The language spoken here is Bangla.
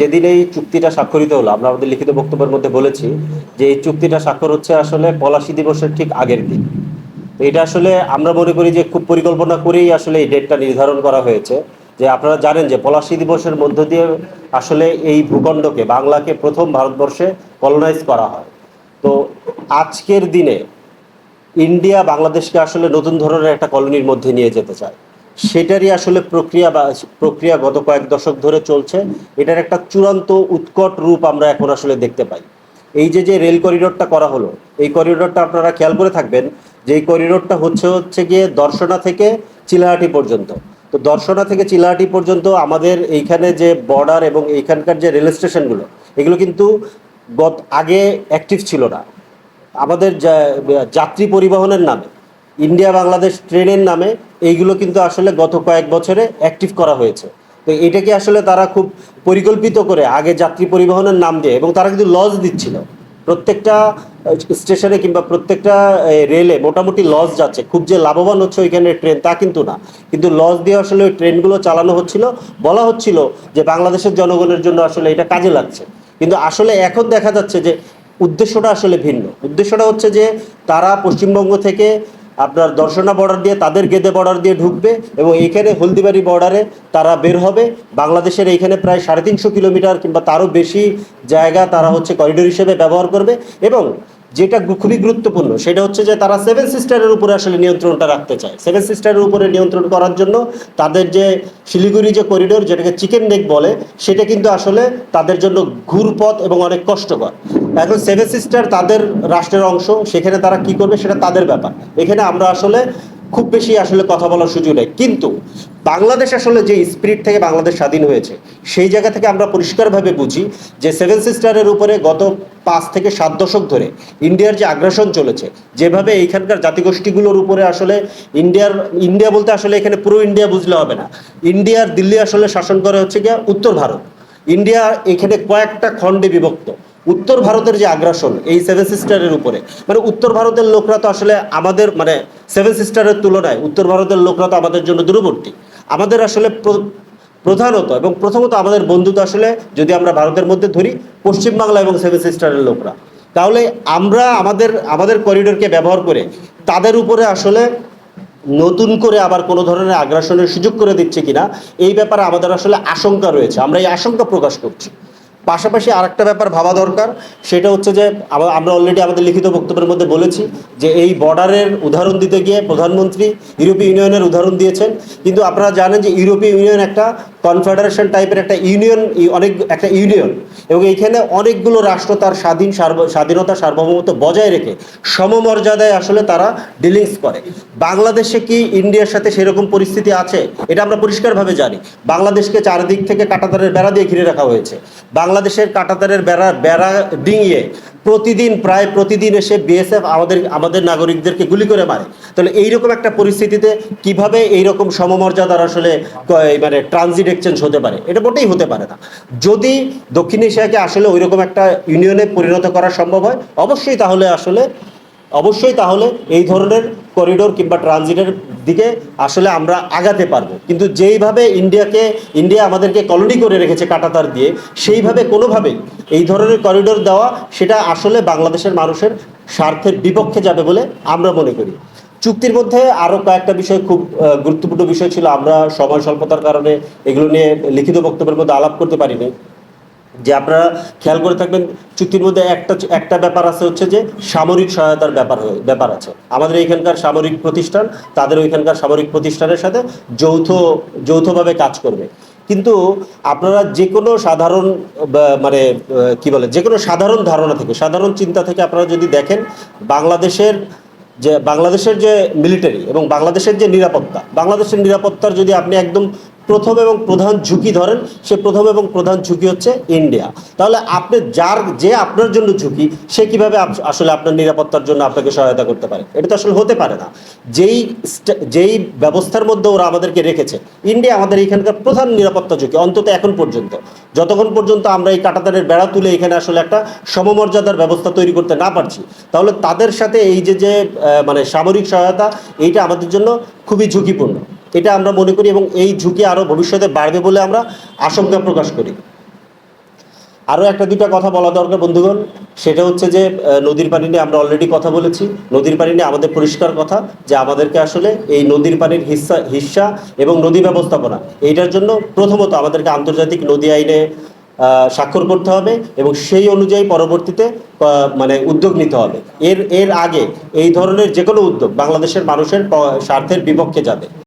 যেদিন এই চুক্তিটা স্বাক্ষরিত হলো, আমরা আমাদের লিখিত বক্তব্যের মধ্যে বলেছি যে এই চুক্তিটা স্বাক্ষর হচ্ছে আসলে পলাশি দিবসের ঠিক আগের দিন। তো এটা আসলে আমরা মনে করি যে খুব পরিকল্পনা করেই আসলে এই ডেটটা নির্ধারণ করা হয়েছে। যে আপনারা জানেন যে পলাশি দিবসের মধ্য দিয়ে আসলে এই ভূখণ্ডকে, বাংলাকে প্রথম ভারতবর্ষে কলোনাইজ করা হয়। তো আজকের দিনে ইন্ডিয়া বাংলাদেশকে আসলে নতুন ধরনের একটা কলোনির মধ্যে নিয়ে যেতে চায়। সেটারই আসলে প্রক্রিয়া বা প্রক্রিয়া গত কয়েক দশক ধরে চলছে। এটার একটা চূড়ান্ত উৎকট রূপ আমরা এখন আসলে দেখতে পাই। এই যে যে রেল করিডোরটা করা হলো, এই করিডোরটা আপনারা খেয়াল করে থাকবেন যে এই করিডোরটা হচ্ছে হচ্ছে গিয়ে দর্শনা থেকে চিলাহাটি পর্যন্ত। তো দর্শনা থেকে চিলাহাটি পর্যন্ত আমাদের এইখানে যে বর্ডার এবং এইখানকার যে রেল স্টেশনগুলো, এগুলো কিন্তু গত, আগে অ্যাক্টিভ ছিল না। আমাদের যাত্রী পরিবহনের নামে। ইন্ডিয়া বাংলাদেশ ট্রেনের নামে এইগুলো কিন্তু আসলে গত কয়েক বছরে অ্যাক্টিভ করা হয়েছে। তো এটাকে আসলে তারা খুব পরিকল্পিত করে আগে যাত্রী পরিবহনের নাম দিয়ে এবং তারা কিন্তু লজ দিচ্ছিল? প্রত্যেকটা স্টেশনে কিংবা প্রত্যেকটা রেলে মোটামুটি লজ যাচ্ছে। খুব যে লাভবান হচ্ছে ওইখানে ট্রেন তা কিন্তু না। কিন্তু লজ দিয়ে আসলে ওই ট্রেনগুলো চালানো হচ্ছিল। বলা হচ্ছিল যে বাংলাদেশের জনগণের জন্য আসলে এটা কাজে লাগছে। কিন্তু আসলে এখন দেখা যাচ্ছে যে উদ্দেশ্যটা আসলে ভিন্ন। উদ্দেশ্যটা হচ্ছে যে তারা পশ্চিমবঙ্গ থেকে আপনার দর্শনা বর্ডার দিয়ে তাদের গেদে বর্ডার দিয়ে ঢুকবে এবং এইখানে হলদিবাড়ি বর্ডারে তারা বের হবে। বাংলাদেশের এইখানে প্রায় সাড়ে তিনশো কিলোমিটার কিংবা তারও বেশি জায়গা তারা হচ্ছে করিডোর হিসেবে ব্যবহার করবে এবং যেটা খুবই গুরুত্বপূর্ণ, সেটা হচ্ছে যে তারা সেভেন সিস্টারের উপরে আসলে নিয়ন্ত্রণটা রাখতে চায়। সেভেন সিস্টারের উপরে নিয়ন্ত্রণ করার জন্য তাদের যে শিলিগুড়ি যে করিডোর যেটাকে চিকেন নেক বলে, সেটা কিন্তু আসলে তাদের জন্য ঘুরপথ এবং অনেক কষ্টকর। এখন সেভেন সিস্টার তাদের রাষ্ট্রের অংশ, সেখানে তারা কি করবে সেটা তাদের ব্যাপার। এখানে আমরা আসলে খুব বেশি আসলে কথা বলার সুযোগ নেই। কিন্তু বাংলাদেশ আসলে যে স্পিরিট থেকে বাংলাদেশ স্বাধীন হয়েছে, সেই জায়গা থেকে আমরা পরিষ্কারভাবে বুঝি যে সেভেন সিস্টারের উপরে গত পাঁচ থেকে সাত দশক ধরে ইন্ডিয়ার যে আগ্রাসন চলেছে, যেভাবে এইখানকার জাতিগোষ্ঠীগুলোর উপরে আসলে ইন্ডিয়ার ইন্ডিয়া বলতে আসলে এখানে পুরো ইন্ডিয়া বুঝলে হবে না। ইন্ডিয়ার দিল্লি আসলে শাসন করে হচ্ছে গিয়ে উত্তর ভারত। ইন্ডিয়া এখানে কয়েকটা খণ্ডে বিভক্ত। উত্তর ভারতের যে আগ্রাসন এই সেভেন সিস্টারের উপরে মানে উত্তর ভারতের লোকরা তো আসলে আমাদের মানে সেভেন সিস্টারের তুলনায় উত্তর ভারতের লোকরা তো আমাদের জন্য দূরবর্তী। আমাদের আসলে প্র- প্রধানত এবং প্রথমত আমাদের বন্ধু তো আসলে যদি আমরা ভারতের মধ্যে ধরি, পশ্চিমবাংলা এবং সেভেন সিস্টারের লোকরা। তাহলে আমরা আমাদের আমাদের করিডোরকে ব্যবহার করে তাদের উপরে আসলে নতুন করে আবার কোনো ধরনের আগ্রাসনের সুযোগ করে দিচ্ছে কিনা, এই ব্যাপারে আমাদের আসলে আশঙ্কা রয়েছে। আমরা এই আশঙ্কা প্রকাশ করছি। পাশাপাশি আরেকটা ব্যাপার ভাবা দরকার, সেটা হচ্ছে যে আমরা অলরেডি আমাদের লিখিত বক্তব্যের মধ্যে বলেছি যে এই বর্ডারের উদাহরণ দিতে গিয়ে প্রধানমন্ত্রী ইউরোপীয় ইউনিয়নের উদাহরণ দিয়েছেন। কিন্তু আপনারা জানেন যে ইউরোপীয় ইউনিয়ন একটা কনফেডারেশন টাইপের একটা ইউনিয়ন অনেক, একটা ইউনিয়ন। এবং এইখানে অনেকগুলো রাষ্ট্র তার স্বাধীন স্বাধীনতা, সার্বভৌমত্ব বজায় রেখে, সমমর্যাদায় আসলে তারা ডিলিংস করে। বাংলাদেশে কি ইন্ডিয়ার সাথে সেরকম পরিস্থিতি আছে? এটা আমরা পরিষ্কারভাবে জানি। বাংলাদেশকে চারদিক থেকে কাঁটাতারের বেড়া দিয়ে ঘিরে রাখা হয়েছে। বাংলাদেশের কাঁটাতারের বেড়া বেড়া ডিঙিয়ে প্রতিদিন, প্রায় প্রতিদিন এসে বিএসএফ আমাদের আমাদের নাগরিকদেরকে গুলি করে মারে। তাহলে এইরকম একটা পরিস্থিতিতে কীভাবে এইরকম সমমর্যাদার আসলে মানে ট্রানজিট এক্সচেঞ্জ হতে পারে? এটা মোটেই হতে পারে না। যদি দক্ষিণ এশিয়াকে আসলে ওইরকম একটা ইউনিয়নে পরিণত করা সম্ভব হয়, অবশ্যই তাহলে আসলে অবশ্যই তাহলে এই ধরনের করিডোর কিংবা ট্রানজিটের দিকে আসলে আমরা আগাতে পারব। কিন্তু যেইভাবে ইন্ডিয়াকে, ইন্ডিয়া আমাদেরকে কলোনি করে রেখেছে কাটাতার দিয়ে, সেইভাবে কোনোভাবেই এই ধরনের করিডোর দেওয়া সেটা আসলে বাংলাদেশের মানুষের স্বার্থের বিপক্ষে যাবে বলে আমরা মনে করি। চুক্তির মধ্যে আরও কয়েকটা বিষয় খুব গুরুত্বপূর্ণ বিষয় ছিল। আমরা সময় স্বল্পতার কারণে এগুলো নিয়ে লিখিত বক্তব্যের মধ্যে আলাপ করতে পারিনি। যে আপনারা খেয়াল করে থাকবেন, চুক্তির মধ্যে একটা একটা ব্যাপার আছে হচ্ছে যে সামরিক সহায়তার ব্যাপার ব্যাপার আছে। আমাদের এখানকার সামরিক প্রতিষ্ঠান, তাদের ওইখানকার সামরিক প্রতিষ্ঠানের সাথে যৌথ, যৌথভাবে কাজ করবে। কিন্তু আপনারা যে কোনো সাধারণ মানে কি বলে যে কোনো সাধারণ ধারণা থেকে, সাধারণ চিন্তা থেকে আপনারা যদি দেখেন, বাংলাদেশের যে বাংলাদেশের যে মিলিটারি এবং বাংলাদেশের যে নিরাপত্তা, বাংলাদেশের নিরাপত্তার যদি আপনি একদম প্রথম এবং প্রধান ঝুঁকি ধরেন, সে প্রথম এবং প্রধান ঝুঁকি হচ্ছে ইন্ডিয়া। তাহলে আপনি যার, যে আপনার জন্য ঝুঁকি, সে কীভাবে আসলে আপনার নিরাপত্তার জন্য আপনাকে সহায়তা করতে পারে? এটা তো আসলে হতে পারে না। যেই যেই ব্যবস্থার মধ্যে ওরা আমাদেরকে রেখেছে, ইন্ডিয়া আমাদের এখানকার প্রধান নিরাপত্তা ঝুঁকি, অন্তত এখন পর্যন্ত। যতক্ষণ পর্যন্ত আমরা এই কাটাতারের বেড়া তুলে এখানে আসলে একটা সমমর্যাদার ব্যবস্থা তৈরি করতে না পারছি, তাহলে তাদের সাথে এই যে যে মানে সামরিক সহায়তা, এইটা আমাদের জন্য খুবই ঝুঁকিপূর্ণ। এটা আমরা মনে করি এবং এই ঝুঁকি আরও ভবিষ্যতে বাড়বে বলে আমরা আশঙ্কা প্রকাশ করি। আরও একটা দুইটা কথা বলা দরকার বন্ধুগণ, সেটা হচ্ছে যে নদীর পানি নিয়ে আমরা অলরেডি কথা বলেছি। নদীর পানি নিয়ে আমাদের পরিষ্কার কথা যে আমাদেরকে আসলে এই নদীর পানির হিস্সা হিস্সা এবং নদী ব্যবস্থাপনা, এইটার জন্য প্রথমত আমাদেরকে আন্তর্জাতিক নদী আইনে স্বাক্ষর করতে হবে এবং সেই অনুযায়ী পরবর্তীতে মানে উদ্যোগ নিতে হবে। এর এর আগে এই ধরনের যে কোনো উদ্যোগ বাংলাদেশের মানুষের স্বার্থের বিপক্ষে যাবে।